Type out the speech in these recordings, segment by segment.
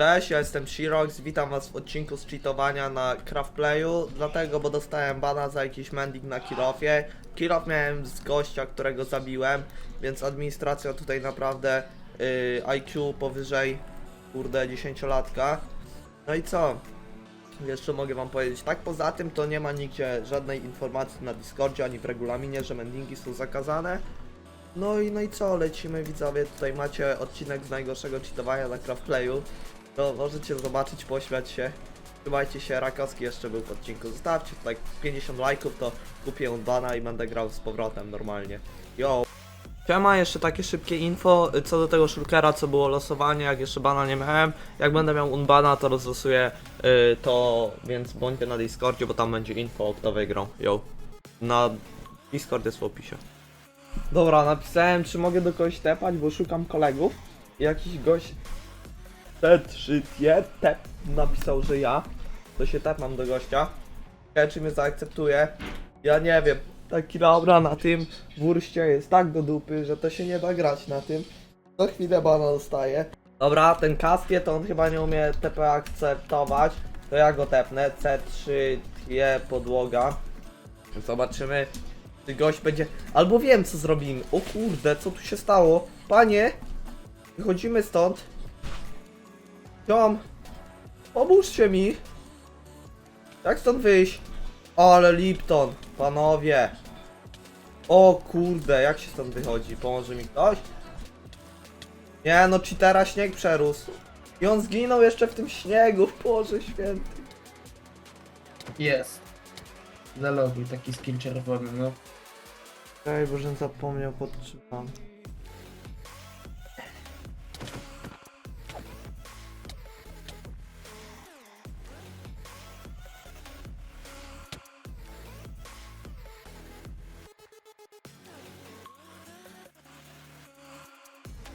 Cześć, ja jestem Shirox, witam was w odcinku z cheatowania na Craftplayu, dlatego, bo dostałem bana za jakiś mending na Kirowie. Kirow miałem z gościa, którego zabiłem, więc administracja tutaj naprawdę y, IQ powyżej, kurde, 10-latka. No i co? Jeszcze mogę wam powiedzieć, tak poza tym to nie ma nigdzie żadnej informacji na Discordzie ani w regulaminie, że mendingi są zakazane. No i no i co, lecimy widzowie, tutaj macie odcinek z najgorszego cheatowania na Craftplayu. To możecie zobaczyć, pośmiać się. Trzymajcie się, Rakowski jeszcze był w odcinku. Zostawcie tutaj 50 lajków, to kupię bana i będę grał z powrotem normalnie. Yo! Siema, jeszcze takie szybkie info co do tego shulkera, co było losowanie, jak jeszcze bana nie miałem. Jak będę miał unbana, to rozlosuję y, to, więc bądźcie na Discordzie, bo tam będzie info, kto wygrał. Yo! Na Discord jest w opisie. Dobra, napisałem, czy mogę do kogoś tepać, bo szukam kolegów. Jakiś gość T3 tep napisał, że ja. To się tepam do gościa. Ja czy mnie zaakceptuje? Ja nie wiem. Taki dobra na tym wurście jest tak do dupy, że to się nie da grać na tym. Co chwilę bana dostaje. Dobra, ten Kastie to on chyba nie umie TP akceptować. To ja go tepnę. C3 je podłoga. Zobaczymy. Czy gość będzie. Albo wiem co zrobimy. O kurde, co tu się stało? Panie! Wychodzimy stąd. Tom! Pomóżcie mi! Jak stąd wyjść? Ale Lipton, panowie! O kurde, jak się stąd wychodzi? Pomoże mi ktoś? Nie no, cheatera śnieg przerósł. I on zginął jeszcze w tym śniegu, Boże święty. Jest. Zaloguj taki skill czerwony, no. Ej, bo żebym zapomniał podtrzymam.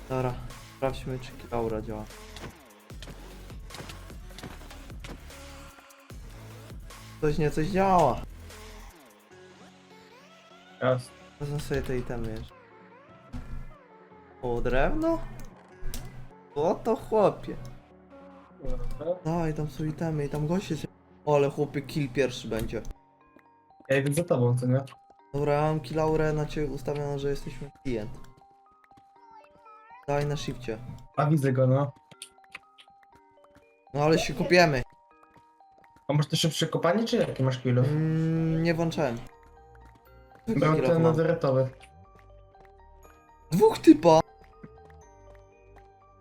Dobra, sprawdźmy czy Kilaura działa. Coś nie coś działa. Raz. Wezmę sobie te itemy jeszcze. O, drewno? O to chłopie. Daj, tam są itemy i tam goście się... O, ale chłopie, kill pierwszy będzie. Ja idę za tobą, co nie? Dobra, ja mam killaurę na ciebie ustawioną, że jesteśmy klient. Daj na shifcie. A widzę go, no. No ale się kopiemy. A masz też szybsze kopanie, czy jakie masz killów? Mm, nie włączałem. Jaki Mam kill ten mam? Dwóch typa!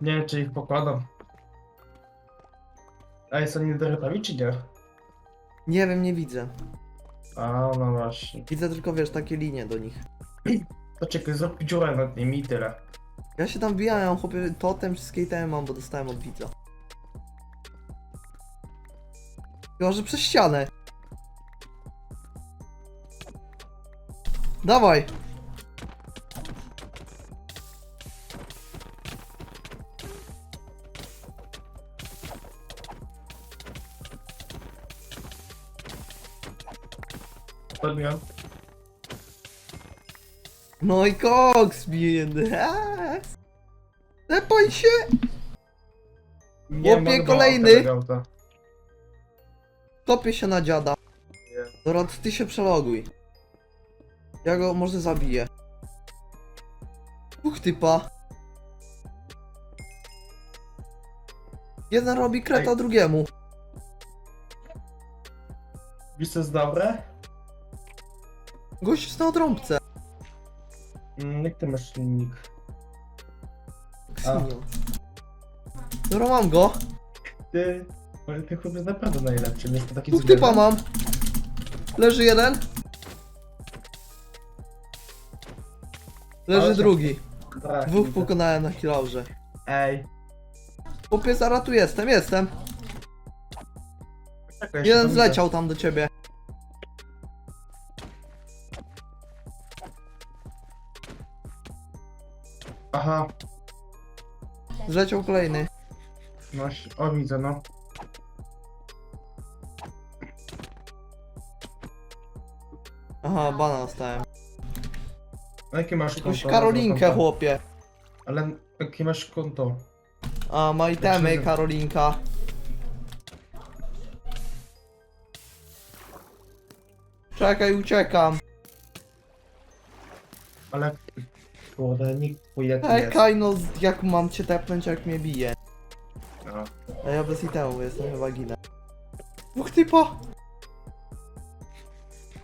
Nie wiem, czy ich pokładam. A jest oni nederetowi, czy nie? Nie wiem, nie widzę. A, no właśnie. Widzę tylko, wiesz, takie linie do nich. To czekaj, zrób dziurę nad nimi i tyle. Ja się tam wbijałem, chłopie, totem wszystkie itemy mam, bo dostałem od widza. Chyba, że przez ścianę. Dawaj! Podmiot. No i koks biedny. Lepaj się! Chłopie, mam kolejny. tego auta. Topię się na dziada. Nie. Dobra, ty się przeloguj. Ja go może zabiję. Dwóch typa. Jeden robi kreta Ej. drugiemu. Wiesz co jest dobre? Gość jest na odrąbce. Mm, jak ty masz nick? Ksinio. Dobra, mam go. Ty... Może ty chłop jest naprawdę najlepszy, jest to taki Dwóch zwierzę. typa mam. Leży jeden. Leży Ale- drugi. Tak, Dwóch widzę. pokonałem na kilaurze. Ej. Chłopie, zaraz tu jestem, jestem. Czekaj, jeszcze Jeden tam zleciał tam do ciebie. Zleciał kolejny. no, o widzę, no. Aha, bana dostałem. A jakie masz Jakąś konto? Karolinkę, Konto. chłopie. Ale jakie masz konto? A, ma itemy. Karolinka. Czekaj, uciekam. Ale... Kurde, nikt ile tu jest. Czekaj, no z- jak mam cię tepnąć, jak mnie bije. No. A ja bez itemu jestem chyba ginę. Dwóch typa!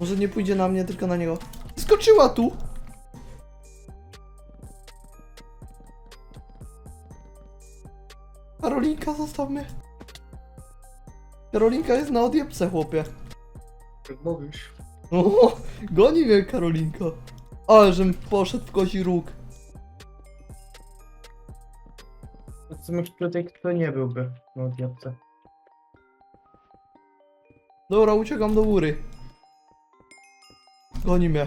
Może nie pójdzie na mnie, tylko na niego. Skoczyła tu! Karolinka, zostaw mnie. Karolinka jest na odjebce, chłopie. Jak mówisz. O, goni mnie Karolinka. Ale żem poszedł w kozi róg. To w sumie tutaj kto nie byłby na odjebce. Dobra, uciekam do góry. Goni mnie.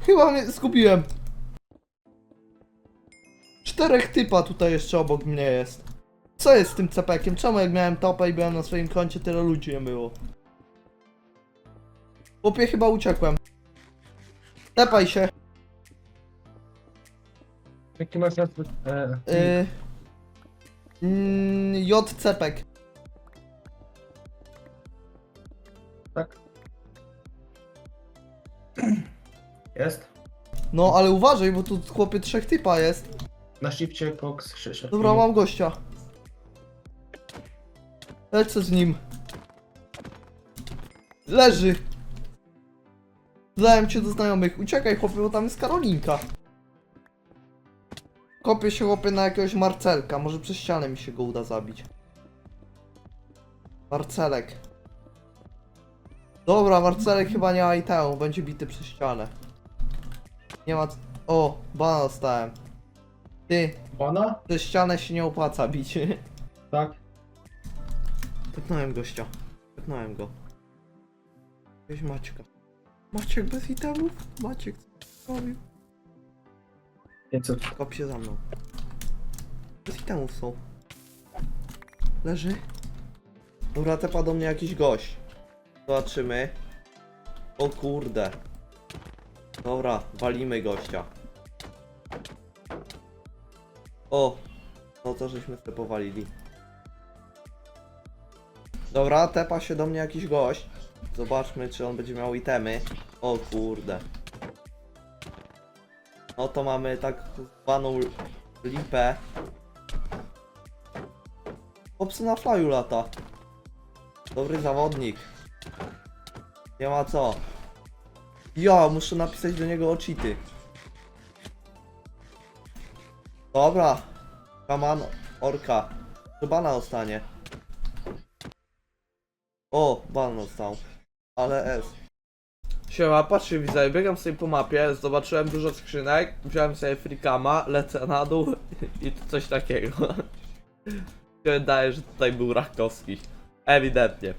Chyba mnie zgubiłem. Czterech typa tutaj jeszcze obok mnie jest. Co jest z tym cepekiem? Czemu jak miałem topa i byłem na swoim koncie, tyle ludzi nie było? Chłopie, chyba uciekłem. Tepaj się. Jaki masz nazwę? E, Y... Mm, J cepek. Tak. Jest? No, ale uważaj, bo tu chłopie trzech typa jest. Na shifcie Cox Krzysztof. Dobra, mam gościa. Lecę z nim. Leży. Dałem cię do znajomych. Uciekaj, chłopie, bo tam jest Karolinka. Kopię się, chłopie, na jakiegoś Marcelka. Może przez ścianę mi się go uda zabić. Marcelek. Dobra, Marcelek chyba nie ma itemu. Będzie bity przez ścianę. Nie ma... O, bana dostałem. Ty, Ona? przez ścianę się nie opłaca bić. Tak. Tepnąłem gościa. Tepnąłem go. Gdzieś Maćka. Maciek bez itemów? Maciek, co robił? Nie co? Kop się za mną. Bez itemów są. Leży. Dobra, tepa do mnie jakiś gość. Zobaczymy. O kurde. Dobra, walimy gościa. O! No to żeśmy sobie powalili. Dobra, tepa się do mnie jakiś gość. Zobaczmy, czy on będzie miał itemy. O kurde. No to mamy tak zwaną lipę. Chłopcy na flyu lata. Dobry zawodnik. Nie ma co. Ja muszę napisać do niego o cheaty. Dobra. Kaman, orka. To bana ostanie. O, ban dostał. Ale S. Siema, patrzcie widzę, biegam sobie po mapie, zobaczyłem dużo skrzynek, wziąłem sobie frikama, lecę na dół i coś takiego. Mi się Wydaje, że tutaj był Rakowski. Ewidentnie.